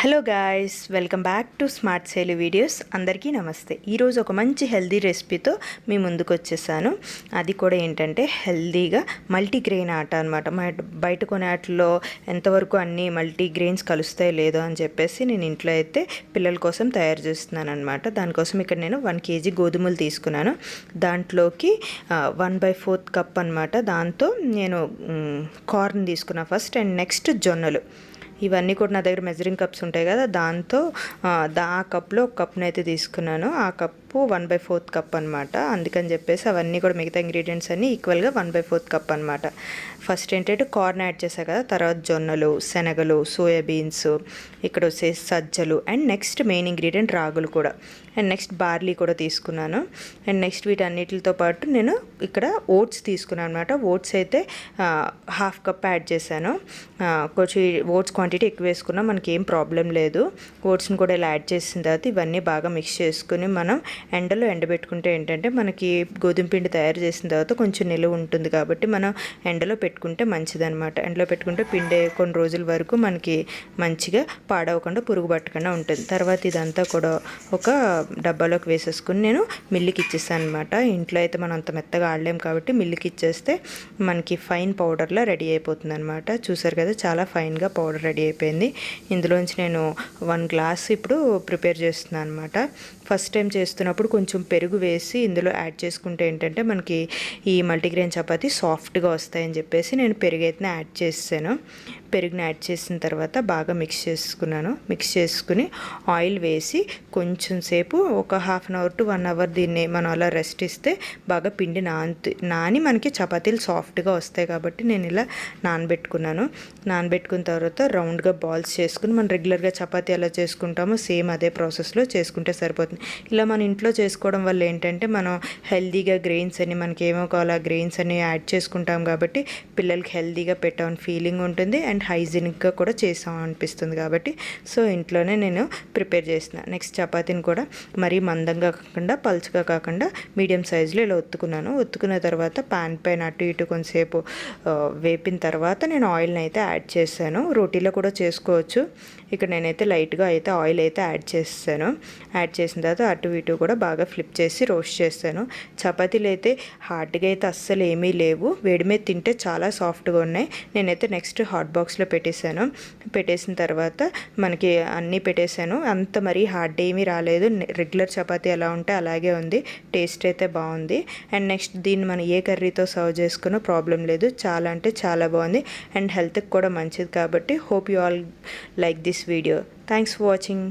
Hello guys welcome back to smart Shaili videos అందరికీ నమస్తే. ఈరోజు ఒక మంచి హెల్దీ రెసిపీతో మీ ముందుకు వచ్చేసాను. అది కూడా ఏంటంటే హెల్దీగా మల్టీగ్రెయిన్ ఆట అనమాట బయట కొనే ఎంతవరకు అన్ని మల్టీగ్రెయిన్స్ కలుస్తాయి లేదో అని చెప్పేసి నేను ఇంట్లో అయితే పిల్లల కోసం తయారు చేస్తున్నాను అనమాట దానికోసం ఇక్కడ నేను వన్ కేజీ గోధుమలు తీసుకున్నాను. దాంట్లోకి వన్ బై ఫోర్త్ కప్ అనమాట దాంతో నేను కార్న్ తీసుకున్నాను ఫస్ట్ అండ్ నెక్స్ట్ జొన్నలు. ఇవన్నీ కూడా నా దగ్గర మెజరింగ్ కప్స్ ఉంటాయి కదా దాంతో దా ఆ కప్లో ఒక కప్ని అయితే తీసుకున్నాను. ఆ cup one by fourth cup అనమాట అందుకని చెప్పేసి అవన్నీ కూడా మిగతా ఇంగ్రీడియంట్స్ అన్నీ ఈక్వల్గా వన్ బై ఫోర్త్ కప్ అనమాట ఫస్ట్ ఏంటంటే కార్న్ యాడ్ చేశాను కదా తర్వాత జొన్నలు శనగలు సోయాబీన్స్ ఇక్కడ వచ్చే సజ్జలు అండ్ నెక్స్ట్ మెయిన్ ఇంగ్రీడియంట్ రాగులు కూడా. అండ్ నెక్స్ట్ బార్లీ కూడా తీసుకున్నాను. అండ్ నెక్స్ట్ వీటన్నిటితో పాటు నేను ఇక్కడ ఓట్స్ తీసుకున్నాను అనమాట ఓట్స్ అయితే హాఫ్ కప్ యాడ్ చేశాను. కొంచెం ఓట్స్ క్వాంటిటీ ఎక్కువ వేసుకున్నా మనకి ఏం ప్రాబ్లం లేదు ఓట్స్ని కూడా ఇలా యాడ్ చేసిన తర్వాత ఇవన్నీ బాగా మిక్స్ చేసుకుని మనం ఎండలో ఎండబెట్టుకుంటే ఏంటంటే మనకి గోధుమ పిండి తయారు చేసిన తర్వాత కొంచెం నిలువ ఉంటుంది కాబట్టి మనం ఎండలో పెట్టుకుంటే మంచిదనమాట ఎండలో పెట్టుకుంటే పిండి కొన్ని రోజుల వరకు మనకి మంచిగా పాడవకుండా పురుగు పట్టకుండా ఉంటుంది. తర్వాత ఇదంతా కూడా ఒక డబ్బాలోకి వేసేసుకుని నేను మిల్లికి ఇచ్చేస్తాను అనమాట ఇంట్లో అయితే మనం అంత మెత్తగా ఆడలేం కాబట్టి మిల్లికి ఇచ్చేస్తే మనకి ఫైన్ పౌడర్లా రెడీ అయిపోతుంది అనమాట చూసారు కదా చాలా ఫైన్గా పౌడర్ రెడీ అయిపోయింది. ఇందులోంచి నేను వన్ గ్లాస్ ఇప్పుడు ప్రిపేర్ చేస్తున్నాను అనమాట ఫస్ట్ టైం చేస్తున్నప్పుడు కొంచెం పెరుగు వేసి ఇందులో యాడ్ చేసుకుంటే ఏంటంటే మనకి ఈ మల్టీగ్రెయిన్ చపాతీ సాఫ్ట్గా వస్తాయని చెప్పేసి నేను పెరుగు అయితే యాడ్ చేసాను పెరుగుని యాడ్ చేసిన తర్వాత బాగా మిక్స్ చేసుకున్నాను. మిక్స్ చేసుకుని ఆయిల్ వేసి కొంచెం సేపు ఒక half an hour to one hour దీన్ని మనం అలా రెస్ట్ ఇస్తే బాగా పిండి నాని నాని మనకి చపాతీలు సాఫ్ట్గా వస్తాయి కాబట్టి నేను ఇలా నానబెట్టుకున్నాను. నానబెట్టుకున్న తర్వాత రౌండ్గా బాల్స్ చేసుకుని మనం రెగ్యులర్గా చపాతీ ఎలా చేసుకుంటామో సేమ్ అదే ప్రాసెస్లో చేసుకుంటే సరిపోతుంది. ఇలా మన ఇంట్లో చేసుకోవడం వల్ల ఏంటంటే మనం హెల్దీగా గ్రెయిన్స్ అని మనకి ఏమో కావాలో గ్రెయిన్స్ అని యాడ్ చేసుకుంటాం కాబట్టి పిల్లలకి హెల్దీగా పెట్టామని ఫీలింగ్ ఉంటుంది. అండ్ హైజీనిక్గా కూడా చేసాం అనిపిస్తుంది కాబట్టి సో ఇంట్లోనే నేను ప్రిపేర్ చేసిన నెక్స్ట్ చపాతీని కూడా మరీ మందంగా కాకుండా పలుచగా కాకుండా మీడియం సైజులో ఇలా ఒత్తుకున్నాను. ఒత్తుకున్న తర్వాత పాన్ పైన అటు ఇటు కొంతసేపు వేపిన తర్వాత నేను ఆయిల్ని అయితే యాడ్ చేశాను. రోటీలో కూడా చేసుకోవచ్చు. ఇక్కడ నేనైతే లైట్గా అయితే ఆయిల్ అయితే యాడ్ చేస్తాను. యాడ్ చేసిన తర్వాత అటు ఇటు కూడా బాగా ఫ్లిప్ చేసి రోస్ట్ చేస్తాను. చపాతీలు అయితే హార్డ్గా అయితే అస్సలు ఏమీ లేవు. వేడి మీద తింటే చాలా సాఫ్ట్గా ఉన్నాయి. నేనైతే నెక్స్ట్ హాట్ బాక్స్లో పెట్టేశాను. పెట్టేసిన తర్వాత మనకి అన్నీ పెట్టేశాను. అంత మరీ హార్డ్ ఏమీ రాలేదు. రెగ్యులర్ చపాతీ ఎలా ఉంటే అలాగే ఉంది. టేస్ట్ అయితే బాగుంది. అండ్ నెక్స్ట్ దీన్ని మనం ఏ కర్రీతో సర్వ్ చేసుకున్నా ప్రాబ్లం లేదు. చాలా అంటే చాలా బాగుంది. అండ్ హెల్త్కి కూడా మంచిది కాబట్టి hope you all like this video. Thanks for watching.